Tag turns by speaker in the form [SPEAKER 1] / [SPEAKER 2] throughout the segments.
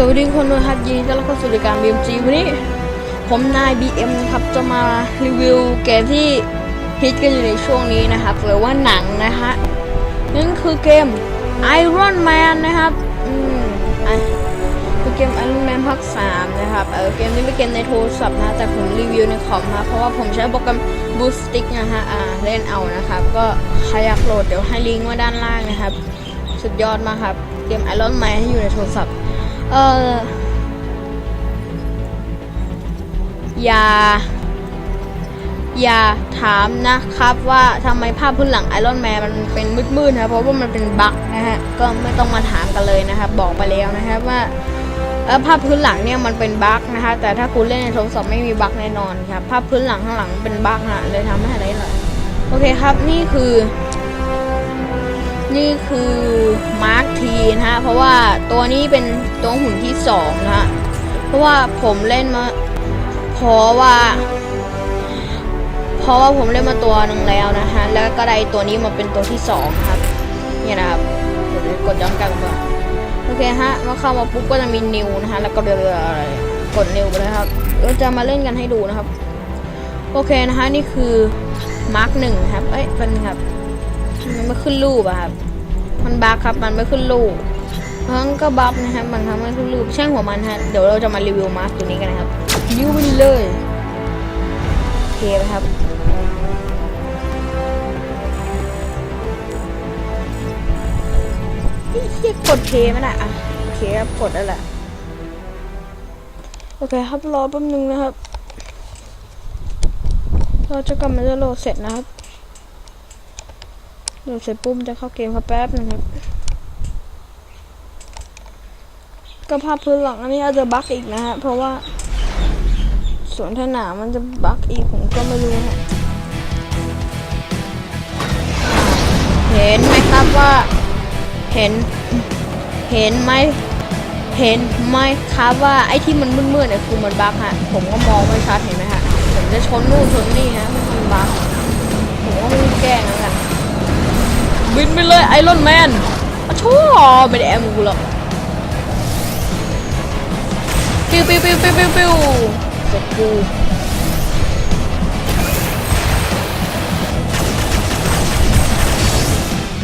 [SPEAKER 1] สวัสดีคนด้วยครับยินดีต้อนรับเข้าสู่รายการ BMG วันนี้ผมนาย BM นะครับจะมารีวิวเกมที่ฮิตกันอยู่ในช่วงนี้นะครับหรือว่าหนังนะฮะนั่นคือเกม Iron Man นะครับอืมอะคือเกม Iron Man ภาค3นะครับเออเกมนี้เป็นเกมในโทรศัพท์นะแต่ผมรีวิวในคอมครับเพราะว่าผมใช้โปรแกรม Boost Stick นะฮะอ่าเล่นเอานะครับก็ใครอยากโหลดเดี๋ยวให้ลิงก์ไว้ด้านล่างนะครับ สุดยอดมากครับเกม Iron Man ที่อยู่ในโทรศัพท์ เอออย่า อย่าถามนะครับว่าทำไมภาพพื้นหลังไอรอนแมนมันเป็นมืดๆนะเพราะว่ามันเป็นบั๊กนะฮะ ก็ไม่ต้องมาถามกันเลยนะครับ บอกไปแล้วนะครับว่าภาพพื้นหลังเนี่ยมันเป็นบั๊กนะคะ แต่ถ้าคุณเล่นในโทรศัพท์ไม่มีบั๊กแน่นอนครับภาพพื้นหลังข้างหลังเป็นบั๊กนะเลยทำให้อะไรเลยโอเคครับนี่คือ นี่คือมาร์คทีนะฮะ เพราะว่าตัวนี้เป็นตัวหุ่นที่สองนะฮะ เพราะว่าผมเล่นมาเพราะว่า เพราะว่าผมเล่นมาตัวหนึ่งแล้วนะฮะ แล้วก็ได้ตัวนี้มาเป็นตัวที่สองครับ เนี่ยนะครับเดี๋ยวกดย้อนกลับมาโอเคฮะเมื่อเข้ามาปุ๊บก็จะมีนิวนะฮะ แล้วก็เรืออะไรกดนิวไปเลยครับ เราจะมาเล่นกันให้ดูนะครับ โอเคนะฮะ นี่คือมาร์คหนึ่งครับ เอ้ยเป็นครับ มันไม่ขึ้นรูปอะครับ มันบั๊กครับ มันไม่ขึ้นรูปบางก็บั๊กนะครับบางครั้งไม่ขึ้นรูปช่างหัวมันฮะ เดี๋ยวเราจะมารีวิวมาร์กตัวนี้กันนะครับนิ้วไปเลยโอเคครับเฮ้ยเหี้ยกดเพย์ม่ได้อะโอเคครับกดแล้วแหละโอเคครับรอแป๊บนึงนะครับ เราจะกลับมาจะโหลดเสร็จนะครับ โหลดเสร็จปุ๊บจะเข้าเกมครับแป๊บนึงครับ ก็ภาพพื้นหลังอันนี้อาจจะบั๊กอีกนะฮะ เพราะว่าสวนสนามมันจะบั๊กอีกผมก็ไม่รู้ฮะเห็นไหมครับว่า เห็น เห็นไหมเห็นไหมครับว่าไอ้ที่มันมืดๆเนี่ยคือมันบั๊กฮะ ผมก็มองไม่ชัดเห็นไหมฮะ ผมจะชนนู่นชนนี่ฮะมันเป็นบั๊กผมก็ไม่รู้แก้งแล้วกัน บินไปเลยไอรอนแมนอชั่วไม่ได้แอมกูหรอกปิ้วปิ้วปิ้วปิ้วปิ้วปิ้วเสร็จกู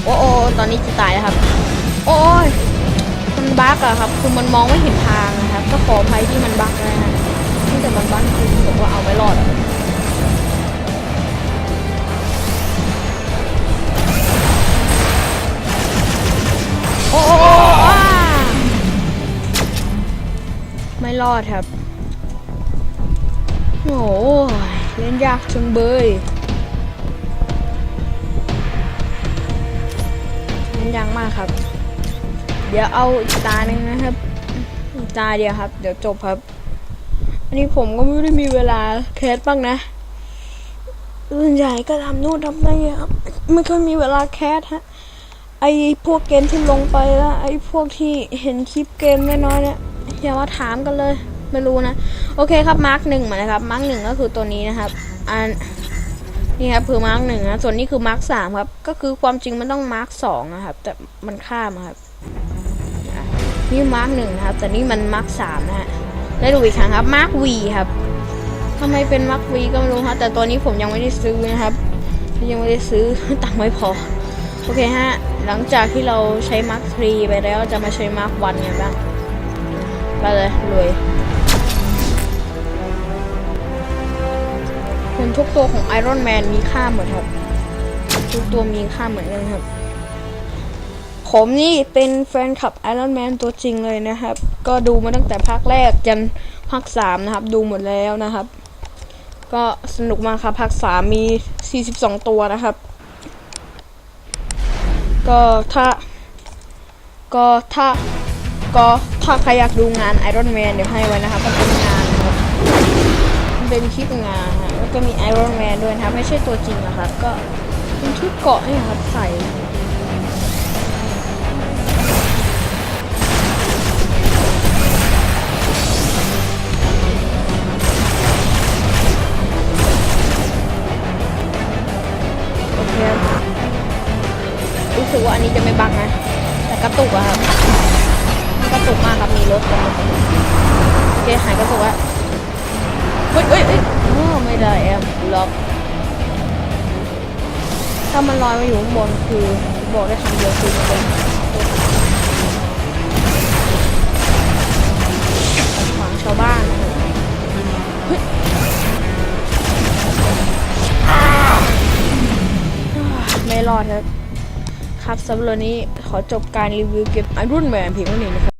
[SPEAKER 1] โอ้โอ้ตอนนี้จะตายแล้วครับ โอ้ยมันบั๊กอะครับ คือมันมองไม่เห็นทางนะครับ ก็ขออภัยที่มันบั๊กนะฮะที่แต่มันบั๊กคือผมว่าเอาไม่รอด รอดครับ โอ้ยเล่นยากจังเบยเล่นยากมากครับ เดี๋ยวเอาอีกตาหนึ่งนะครับอีกตาเดียวครับ เดี๋ยวจบครับ อันนี้ผมก็ไม่ได้มีเวลาแคสบ้างนะส่วนใหญ่ก็ทำนู่นทำนี่ครับ ไม่ค่อยมีเวลาแคสฮะ ไอพวกเกมที่ลงไปแล้ว ไอพวกที่เห็นคลิปเกมน้อยๆเนี่ย อย่ามาถามกันเลย ไม่รู้นะ โอเคครับมาร์กหนึ่งมานะครับมาร์กหนึ่งก็คือตัวนี้นะครับ อันนี่ครับคือมาร์กหนึ่งนะส่วนนี้คือมาร์กสามครับ ก็คือความจริงมันต้องมาร์กสองนะครับ แต่มันข้ามครับนี่มาร์กหนึ่งนะครับ แต่นี่มันมาร์กสามนะฮะได้ดูอีกครั้งครับมาร์กวีครับทำไมเป็นมาร์กวีก็ไม่รู้ครับแต่ตัวนี้ผมยังไม่ได้ซื้อนะครับ ยังไม่ได้ซื้อตังค์ไม่พอโอเคฮะ หลังจากที่เราใช้มาร์คทรีไปแล้วจะมาใช้มาร์ควันกันบ้าง ไปเลยรวยเห็นทุกตัวของไอรอนแมนมีค่าหมดครับ ทุกตัวมีค่าเหมือนกันครับ ผมนี่เป็นแฟนคลับไอรอนแมนตัวจริงเลยนะครับ ก็ดูมาตั้งแต่ภาคแรกจนภาคสามนะครับ ดูหมดแล้วนะครับ ก็สนุกมากครับภาคสามมี 42 ตัวนะครับ ก็ถ้า ก็ถ้า ก็ถ้าใครอยากดูงานไอรอนแมนเดี๋ยวให้ไว้นะครับมันเป็นงานนะครับมันเป็นคลิปงานฮะแล้วก็มีไอรอนแมนด้วยนะครับ ไม่ใช่ตัวจริงนะครับ ก็เป็นชุดเกาะนี่ครับใส่โอเครู้สึกว่าอันนี้จะไม่บังนะ แต่กระตุกอะครับ สุกมากครับมีโลถกันโอเคหายกระตุกแล้วเฮ้ยเฮ้ยเฮ้ยอ๋อไม่ได้แอมล็อกถ้ามันลอยมาอยู่ข้างบนคือบอกได้คำเดียวคือมันเป็นขวางชาวบ้านเฮ้ยไม่รอดครับครับสำหรับวันนี้ขอจบการรีวิวเกมไอรุ่นแมนเพียงเท่านี้นะครับ